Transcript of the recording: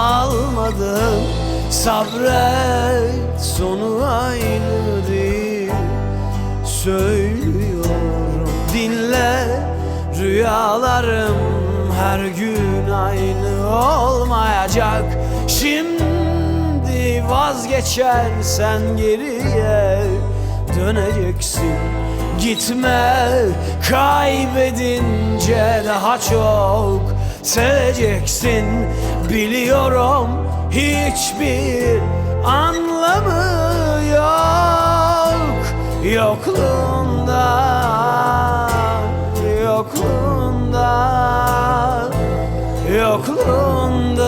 almadım. Sabret sonu aynı değil. Söylüyorum dinle. Rüyalarım her gün aynı olmayacak. Şimdi vazgeçersen geriye döneceksin. Gitme kaybedince daha çok seveceksin Biliyorum hiçbir anlamı yok. Yokluğunda Yokluğunda Yokluğunda